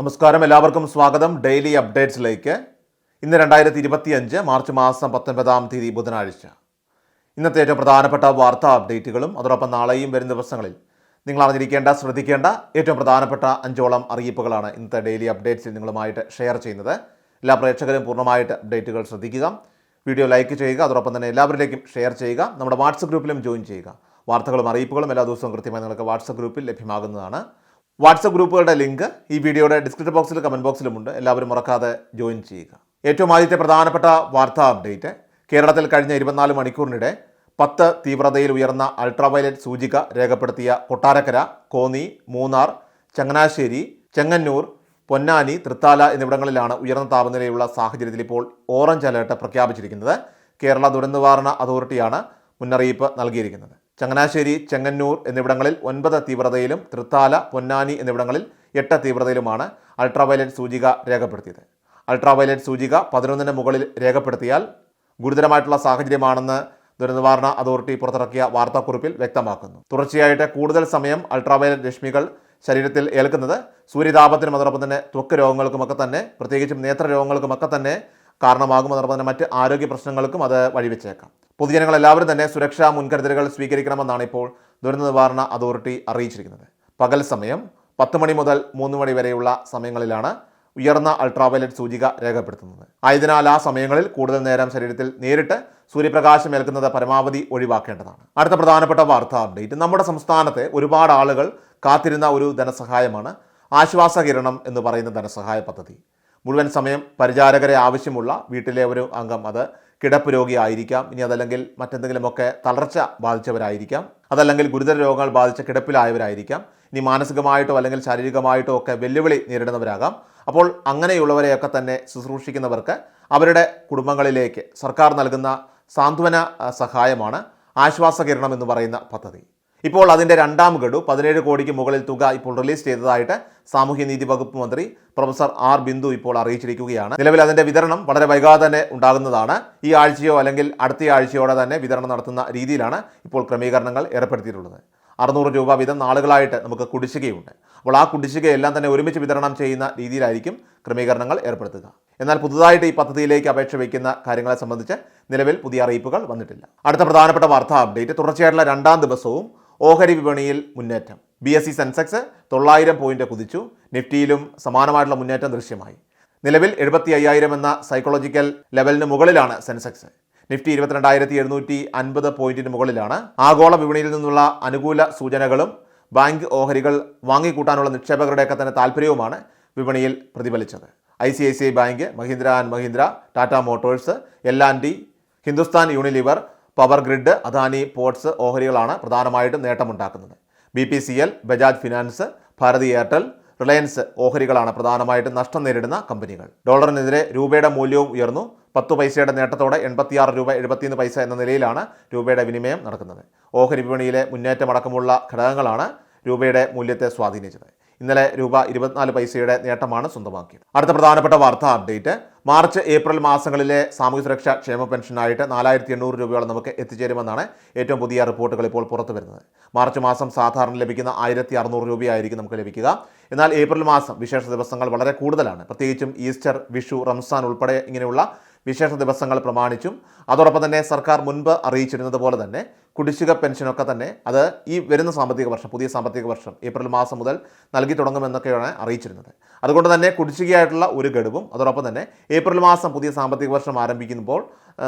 നമസ്കാരം. എല്ലാവർക്കും സ്വാഗതം. ഡെയിലി അപ്ഡേറ്റ്സിലേക്ക്. ഇന്ന് രണ്ടായിരത്തി ഇരുപത്തി അഞ്ച് മാർച്ച് മാസം പത്തൊൻപതാം തീയതി ബുധനാഴ്ച. ഇന്നത്തെ ഏറ്റവും പ്രധാനപ്പെട്ട വാർത്താ അപ്ഡേറ്റുകളും അതോടൊപ്പം നാളെയും വരും ദിവസങ്ങളിൽ നിങ്ങൾ അറിഞ്ഞിരിക്കേണ്ട ശ്രദ്ധിക്കേണ്ട ഏറ്റവും പ്രധാനപ്പെട്ട അഞ്ചോളം അറിയിപ്പുകളാണ് ഇന്നത്തെ ഡെയിലി അപ്ഡേറ്റ്സിൽ നിങ്ങളുമായിട്ട് ഷെയർ ചെയ്യുന്നത്. എല്ലാ പ്രേക്ഷകരും പൂർണമായിട്ട് അപ്ഡേറ്റുകൾ ശ്രദ്ധിക്കുക. വീഡിയോ ലൈക്ക് ചെയ്യുക അതോടൊപ്പം തന്നെ എല്ലാവരിലേക്കും ഷെയർ ചെയ്യുക. നമ്മുടെ വാട്സപ്പ് ഗ്രൂപ്പിലും ജോയിൻ ചെയ്യുക. വാർത്തകളും അറിയിപ്പുകളും എല്ലാ ദിവസവും കൃത്യമായി നിങ്ങൾക്ക് വാട്സപ്പ് ഗ്രൂപ്പിൽ ലഭ്യമാകുന്നതാണ്. വാട്സപ്പ് ഗ്രൂപ്പുകളുടെ ലിങ്ക് ഈ വീഡിയോയുടെ ഡിസ്ക്രിപ്ഷൻ ബോക്സിലും കമന്റ് ബോക്സിലുമുണ്ട് എല്ലാവരും മറക്കാതെ ജോയിൻ ചെയ്യുക. ഏറ്റവും ആദ്യത്തെ പ്രധാനപ്പെട്ട വാർത്താ അപ്ഡേറ്റ്. കേരളത്തിൽ കഴിഞ്ഞ ഇരുപത്തിനാല് മണിക്കൂറിനിടെ പത്ത് തീവ്രതയിൽ ഉയർന്ന അൾട്രാവയലറ്റ് സൂചിക രേഖപ്പെടുത്തിയ കൊട്ടാരക്കര കോന്നി മൂന്നാർ ചങ്ങനാശ്ശേരി ചെങ്ങന്നൂർ പൊന്നാനി തൃത്താല എന്നിവിടങ്ങളിലാണ് ഉയർന്ന താപനിലയുള്ള സാഹചര്യത്തിൽ ഇപ്പോൾ ഓറഞ്ച് അലേർട്ട് പ്രഖ്യാപിച്ചിരിക്കുന്നത്. കേരള ദുരന്ത നിവാരണ അതോറിറ്റിയാണ് മുന്നറിയിപ്പ് നൽകിയിരിക്കുന്നത്. ചങ്ങനാശ്ശേരി ചെങ്ങന്നൂർ എന്നിവിടങ്ങളിൽ ഒൻപത് തീവ്രതയിലും തൃത്താല പൊന്നാനി എന്നിവിടങ്ങളിൽ എട്ട് തീവ്രതയിലുമാണ് അൾട്രാവയലറ്റ് സൂചിക രേഖപ്പെടുത്തിയത്. അൾട്രാവയലറ്റ് സൂചിക പതിനൊന്നിന് മുകളിൽ രേഖപ്പെടുത്തിയാൽ ഗുരുതരമായിട്ടുള്ള സാഹചര്യമാണെന്ന് ദുരന്തനിവാരണ അതോറിറ്റി പുറത്തിറക്കിയ വാർത്താക്കുറിപ്പിൽ വ്യക്തമാക്കുന്നു. തുടർച്ചയായിട്ട് കൂടുതൽ സമയം അൾട്രാവയലറ്റ് രശ്മികൾ ശരീരത്തിൽ ഏൽക്കുന്നത് സൂര്യതാപത്തിനും അതോടൊപ്പം തന്നെ ത്വക്ക് രോഗങ്ങൾക്കുമൊക്കെ തന്നെ പ്രത്യേകിച്ചും നേത്ര രോഗങ്ങൾക്കുമൊക്കെ തന്നെ കാരണമാകും. അതോടൊപ്പം തന്നെ മറ്റ് ആരോഗ്യ പ്രശ്നങ്ങൾക്കും അത് വഴിവെച്ചേക്കാം. പൊതുജനങ്ങൾ എല്ലാവരും തന്നെ സുരക്ഷാ മുൻകരുതലുകൾ സ്വീകരിക്കണമെന്നാണ് ഇപ്പോൾ ദുരന്ത നിവാരണ അതോറിറ്റി അറിയിച്ചിരിക്കുന്നത്. പകൽ സമയം പത്ത് മണി മുതൽ മൂന്ന് മണി വരെയുള്ള സമയങ്ങളിലാണ് ഉയർന്ന അൾട്രാവയലറ്റ് സൂചിക രേഖപ്പെടുത്തുന്നത്. ആയതിനാൽ ആ സമയങ്ങളിൽ കൂടുതൽ നേരം ശരീരത്തിൽ നേരിട്ട് സൂര്യപ്രകാശം ഏൽക്കുന്നത് പരമാവധി ഒഴിവാക്കേണ്ടതാണ്. അടുത്ത പ്രധാനപ്പെട്ട വാർത്താ അപ്ഡേറ്റ്. നമ്മുടെ സംസ്ഥാനത്തെ ഒരുപാട് ആളുകൾ കാത്തിരുന്ന ഒരു ധനസഹായമാണ് ആശ്വാസ കിരണം എന്ന് പറയുന്ന ധനസഹായ പദ്ധതി. മുഴുവൻ സമയം പരിചാരകരെ ആവശ്യമുള്ള വീട്ടിലെ ഒരു അംഗം അത് കിടപ്പ് രോഗിയായിരിക്കാം ഇനി അതല്ലെങ്കിൽ മറ്റെന്തെങ്കിലുമൊക്കെ തളർച്ച ബാധിച്ചവരായിരിക്കാം. അതല്ലെങ്കിൽ ഗുരുതര രോഗങ്ങൾ ബാധിച്ച കിടപ്പിലായവരായിരിക്കാം. ഇനി മാനസികമായിട്ടോ അല്ലെങ്കിൽ ശാരീരികമായിട്ടോ ഒക്കെ വെല്ലുവിളി നേരിടുന്നവരാകാം. അപ്പോൾ അങ്ങനെയുള്ളവരെയൊക്കെ തന്നെ ശുശ്രൂഷിക്കുന്നവർക്ക് അവരുടെ കുടുംബങ്ങളിലേക്ക് സർക്കാർ നൽകുന്ന സാന്ത്വന സഹായമാണ് ആശ്വാസകിരണം എന്ന് പറയുന്ന പദ്ധതി. ഇപ്പോൾ അതിന്റെ രണ്ടാം ഗഡു പതിനേഴ് കോടിക്ക് മുകളിൽ തുക ഇപ്പോൾ റിലീസ് ചെയ്തതായിട്ട് സാമൂഹ്യനീതി വകുപ്പ് മന്ത്രി പ്രൊഫസർ ആർ ബിന്ദു ഇപ്പോൾ അറിയിച്ചിരിക്കുകയാണ്. നിലവിൽ അതിന്റെ വിതരണം വളരെ വൈകാതെ തന്നെ ഉണ്ടാകുന്നതാണ്. ഈ ആഴ്ചയോ അല്ലെങ്കിൽ അടുത്ത ആഴ്ചയോടെ തന്നെ വിതരണം നടത്തുന്ന രീതിയിലാണ് ഇപ്പോൾ ക്രമീകരണങ്ങൾ ഏർപ്പെടുത്തിയിട്ടുള്ളത്. അറുന്നൂറ് രൂപ വീതം നാളുകളായിട്ട് നമുക്ക് കുടിശ്ശികയുണ്ട്. അപ്പോൾ ആ കുടിശ്ശികയെല്ലാം തന്നെ ഒരുമിച്ച് വിതരണം ചെയ്യുന്ന രീതിയിലായിരിക്കും ക്രമീകരണങ്ങൾ ഏർപ്പെടുത്തുക. എന്നാൽ പുതുതായിട്ട് ഈ പദ്ധതിയിലേക്ക് അപേക്ഷ വയ്ക്കുന്ന കാര്യങ്ങളെ സംബന്ധിച്ച് നിലവിൽ പുതിയ അറിയിപ്പുകൾ വന്നിട്ടില്ല. അടുത്ത പ്രധാനപ്പെട്ട വാർത്താ അപ്ഡേറ്റ് തുടർച്ചയായിട്ടുള്ള രണ്ടാം ദിവസവും ഓഹരി വിപണിയിൽ മുന്നേറ്റം. ബി എസ് സി സെൻസെക്സ് തൊള്ളായിരം പോയിന്റ് കുതിച്ചു. നിഫ്റ്റിയിലും സമാനമായിട്ടുള്ള മുന്നേറ്റം ദൃശ്യമായി. നിലവിൽ എഴുപത്തി അയ്യായിരം എന്ന സൈക്കോളജിക്കൽ ലെവലിന് മുകളിലാണ് സെൻസെക്സ് നിഫ്റ്റി ഇരുപത്തിരണ്ടായിരത്തി എഴുന്നൂറ്റി അൻപത് പോയിന്റിന് മുകളിലാണ്. ആഗോള വിപണിയിൽ നിന്നുള്ള അനുകൂല സൂചനകളും ബാങ്ക് ഓഹരികൾ വാങ്ങിക്കൂട്ടാനുള്ള നിക്ഷേപകരുടെയൊക്കെ തന്നെ താല്പര്യവുമാണ് വിപണിയിൽ പ്രതിഫലിച്ചത്. I C I C I bank Mahindra and Mahindra Tata motors L and T Hindustan Unilever power grid Adani ports ഓഹരികളാണ് പ്രധാനമായിട്ടും നേട്ടമുണ്ടാക്കുന്നത്. B P C L Bajaj finance Bharti Airtel Reliance ഓഹരികളാണ് പ്രധാനമായിട്ടും നഷ്ടം നേരിടുന്ന കമ്പനികൾ. ഡോളറിനെതിരെ രൂപയുടെ മൂല്യവും ഉയർന്നു. പത്ത് പൈസയുടെ നേട്ടത്തോടെ എൺപത്തിയാറ് രൂപ എഴുപത്തിയൊന്ന് പൈസ എന്ന നിലയിലാണ് രൂപയുടെ വിനിമയം നടക്കുന്നത്. ഓഹരി വിപണിയിലെ മുന്നേറ്റമടക്കമുള്ള ഘടകങ്ങളാണ് രൂപയുടെ മൂല്യത്തെ സ്വാധീനിച്ചത്. ഇന്നലെ രൂപ ഇരുപത്തിനാല് പൈസയുടെ നേട്ടമാണ് സ്വന്തമാക്കിയത്. അടുത്ത പ്രധാനപ്പെട്ട വാർത്താ അപ്ഡേറ്റ്. മാർച്ച് ഏപ്രിൽ മാസങ്ങളിലെ സാമൂഹ്യ സുരക്ഷാ ക്ഷേമ പെൻഷനായിട്ട് നാലായിരത്തി എണ്ണൂറ് രൂപയോളം നമുക്ക് എത്തിച്ചേരുമെന്നാണ് ഏറ്റവും പുതിയ റിപ്പോർട്ടുകൾ ഇപ്പോൾ പുറത്തു വരുന്നത്. മാർച്ച് മാസം സാധാരണ ലഭിക്കുന്ന ആയിരത്തി അറുന്നൂറ് രൂപയായിരിക്കും നമുക്ക് ലഭിക്കുക. എന്നാൽ ഏപ്രിൽ മാസം വിശേഷ ദിവസങ്ങൾ വളരെ കൂടുതലാണ്. പ്രത്യേകിച്ചും ഈസ്റ്റർ വിഷു റംസാൻ ഉൾപ്പെടെ ഇങ്ങനെയുള്ള വിശേഷ ദിവസങ്ങൾ പ്രമാണിച്ചും. അതോടൊപ്പം തന്നെ സർക്കാർ മുൻപ് അറിയിച്ചിരുന്നത് പോലെ തന്നെ കുടിശ്ശിക പെൻഷനൊക്കെ തന്നെ അത് ഈ വരുന്ന സാമ്പത്തിക വർഷം പുതിയ സാമ്പത്തിക വർഷം ഏപ്രിൽ മാസം മുതൽ നൽകി തുടങ്ങുമെന്നൊക്കെയാണ് അറിയിച്ചിരുന്നത്. അതുകൊണ്ട് തന്നെ കുടിശ്ശികയായിട്ടുള്ള ഒരു ഗഡുവും അതോടൊപ്പം തന്നെ ഏപ്രിൽ മാസം പുതിയ സാമ്പത്തിക വർഷം ആരംഭിക്കുമ്പോൾ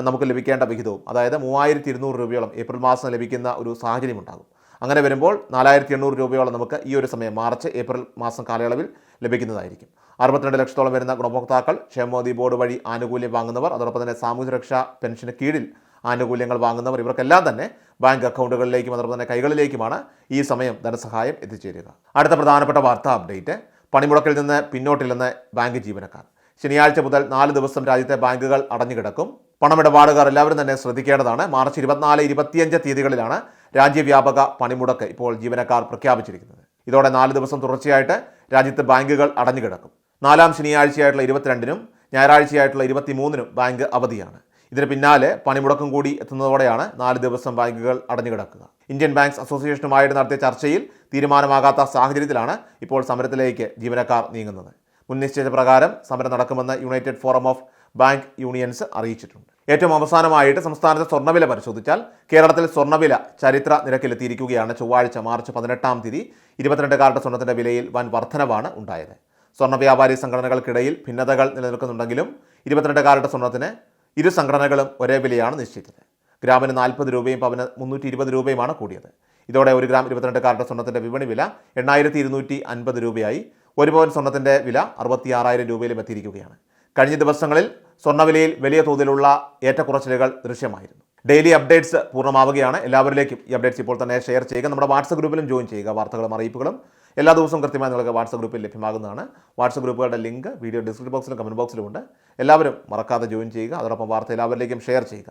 നമുക്ക് ലഭിക്കേണ്ട വിഹിതവും അതായത് മൂവായിരത്തി ഇരുന്നൂറ് രൂപയോളം ഏപ്രിൽ മാസം ലഭിക്കുന്ന ഒരു സാഹചര്യം ഉണ്ടാകും. അങ്ങനെ വരുമ്പോൾ നാലായിരത്തി എണ്ണൂറ് രൂപയോളം നമുക്ക് ഈ ഒരു സമയം മാർച്ച് ഏപ്രിൽ മാസം കാലയളവിൽ ലഭിക്കുന്നതായിരിക്കും. അറുപത്തിരണ്ട് ലക്ഷത്തോളം വരുന്ന ഗുണഭോക്താക്കൾ ക്ഷേമോദി ബോർഡ് വഴി ആനുകൂല്യം വാങ്ങുന്നവർ അതോടൊപ്പം തന്നെ സാമൂഹ്യ സുരക്ഷാ പെൻഷന് കീഴിൽ ആനുകൂല്യങ്ങൾ വാങ്ങുന്നവർ ഇവർക്കെല്ലാം തന്നെ ബാങ്ക് അക്കൗണ്ടുകളിലേക്കും അതുപോലെ തന്നെ കൈകളിലേക്കുമാണ് ഈ സമയം ധനസഹായം എത്തിച്ചേരുക. അടുത്ത പ്രധാനപ്പെട്ട വാർത്താ അപ്ഡേറ്റ് പണിമുടക്കിൽ നിന്ന് പിന്നോട്ടില്ലെന്ന് ബാങ്ക് ജീവനക്കാർ. ശനിയാഴ്ച മുതൽ നാല് ദിവസം രാജ്യത്തെ ബാങ്കുകൾ അടഞ്ഞുകിടക്കും. പണമിടപാടുകാർ എല്ലാവരും തന്നെ ശ്രദ്ധിക്കേണ്ടതാണ്. മാർച്ച് ഇരുപത്തിനാല് ഇരുപത്തിയഞ്ച് തീയതികളിലാണ് രാജ്യവ്യാപക പണിമുടക്ക് ഇപ്പോൾ ജീവനക്കാർ പ്രഖ്യാപിച്ചിരിക്കുന്നത്. ഇതോടെ നാല് ദിവസം തുടർച്ചയായിട്ട് രാജ്യത്ത് ബാങ്കുകൾ അടഞ്ഞുകിടക്കും. നാലാം ശനിയാഴ്ചയായിട്ടുള്ള ഇരുപത്തിരണ്ടിനും ഞായറാഴ്ചയായിട്ടുള്ള ഇരുപത്തിമൂന്നിനും ബാങ്ക് അവധിയാണ്. ഇതിന് പിന്നാലെ പണിമുടക്കം കൂടി എത്തുന്നതോടെയാണ് നാല് ദിവസം ബാങ്കുകൾ അടഞ്ഞുകിടക്കുക. ഇന്ത്യൻ ബാങ്ക്സ് അസോസിയേഷനുമായിട്ട് നടത്തിയ ചർച്ചയിൽ തീരുമാനമാകാത്ത സാഹചര്യത്തിലാണ് ഇപ്പോൾ സമരത്തിലേക്ക് ജീവനക്കാർ നീങ്ങുന്നത്. മുൻ നിശ്ചയിച്ച പ്രകാരം സമരം നടക്കുമെന്ന് United Forum of Bank Unions അറിയിച്ചിട്ടുണ്ട്. ഏറ്റവും അവസാനമായിട്ട് സംസ്ഥാനത്തെ സ്വർണവില പരിശോധിച്ചാൽ കേരളത്തിൽ സ്വർണവില ചരിത്ര നിരക്കിലെത്തിയിരിക്കുകയാണ് ചൊവ്വാഴ്ച മാർച്ച് പതിനെട്ടാം തീയതി. ഇരുപത്തിരണ്ട് കാരറ്റ് സ്വർണത്തിന്റെ വിലയിൽ വൻ വർധനവാണ് ഉണ്ടായത്. സ്വർണ വ്യാപാരി സംഘടനകൾക്കിടയിൽ ഭിന്നതകൾ നിലനിൽക്കുന്നുണ്ടെങ്കിലും ഇരുപത്തിരണ്ട് കാരറ്റ് സ്വർണത്തിന് ഇരു സംഘടനകളും ഒരേ വിലയാണ് നിശ്ചയിച്ചത്. ഗ്രാമിന് നാൽപ്പത് രൂപയും പവന് മുന്നൂറ്റി ഇരുപത് രൂപയുമാണ് കൂടിയത്. ഇതോടെ ഒരു ഗ്രാം ഇരുപത്തിരണ്ട് കാരറ്റ് സ്വർണത്തിന്റെ വിപണി വില എണ്ണായിരത്തി ഇരുന്നൂറ്റി അൻപത് രൂപയായി. ഒരു പവൻ സ്വർണത്തിന്റെ വില അറുപത്തി ആറായിരം രൂപയിലും എത്തിയിരിക്കുകയാണ്. കഴിഞ്ഞ ദിവസങ്ങളിൽ സ്വർണവിലയിൽ വലിയ തോതിലുള്ള ഏറ്റക്കുറച്ചിലുകൾ ദൃശ്യമായിരുന്നു. ഡെയിലി അപ്ഡേറ്റ്സ് പൂർണമാവുകയാണ്. എല്ലാവരിലേക്കും ഈ അപ്ഡേറ്റ്സ് ഇപ്പോൾ തന്നെ ഷെയർ ചെയ്യുക. നമ്മുടെ വാട്സപ്പ് ഗ്രൂപ്പിലും ജോയിൻ ചെയ്യുക. വാർത്തകളും അറിയിപ്പുകളും എല്ലാ ദിവസവും കൃത്യമായി നിങ്ങൾക്ക് വാട്സപ്പ് ഗ്രൂപ്പിൽ ലഭ്യമാകുന്നതാണ്. വാട്സപ്പ് ഗ്രൂപ്പുകളുടെ ലിങ്ക് വീഡിയോ ഡിസ്ക്രിപ്ഷൻ ബോക്സിലും കമന്റ് ബോക്സിലും ഉണ്ട്. എല്ലാവരും മറക്കാതെ ജോയിൻ ചെയ്യുക. അതോടൊപ്പം വാർത്ത എല്ലാവരിലേക്കും ഷെയർ ചെയ്യുക.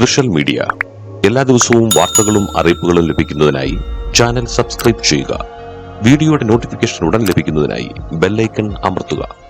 കൃഷൽ മീഡിയ. എല്ലാ ദിവസവും വാർത്തകളും അറിയിപ്പുകളും ലഭിക്കുന്നതിനായി ചാനൽ സബ്സ്ക്രൈബ് ചെയ്യുക. വീഡിയോയുടെ നോട്ടിഫിക്കേഷൻ ഉടൻ ലഭിക്കുന്നതിനായി ബെല്ലൈക്കൺ അമർത്തുക.